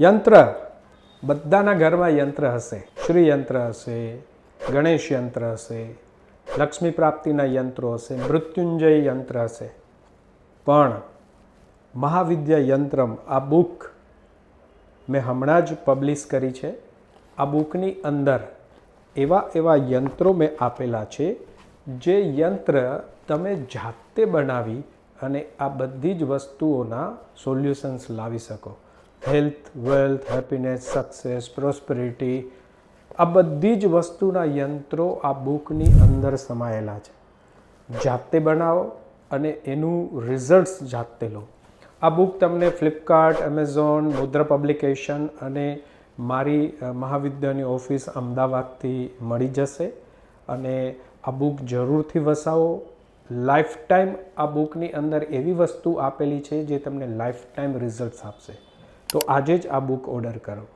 યંત્ર. બધાના ઘરમાં યંત્ર હશે. શ્રી યંત્ર હશે, ગણેશ યંત્ર હશે, લક્ષ્મી પ્રાપ્તિના યંત્રો હશે, મૃત્યુંજય યંત્ર હશે. પણ મહાવિદ્યા યંત્રમ, આ બુક મેં હમણાં જ પબ્લિશ કરી છે. આ બુકની અંદર એવા એવા યંત્રો મેં આપેલા છે, જે યંત્ર તમે જાતે બનાવી અને આ બધી જ વસ્તુઓના સોલ્યુશન્સ લાવી શકો. Health wealth happiness success prosperity આ બધી જ વસ્તુના યંત્રો આ બુકની અંદર સમાયેલા છે. જાતે બનાવો અને એનું રિઝલ્ટ્સ જાતે લો. આ બુક તમને ફ્લિપકાર્ટ એમેઝોન મુદ્રા પબ્લિકેશન અને મારી મહાવિદ્યાની ઓફિસ અમદાવાદથી મળી જશે. અને આ બુક જરૂરથી વસાવો. લાઈફ ટાઈમ આ બુકની અંદર એવી વસ્તુ આપેલી છે જે તમને લાઈફ ટાઈમ રિઝલ્ટ્સ આપશે. તો આજે જ આ બુક ઓર્ડર કરો.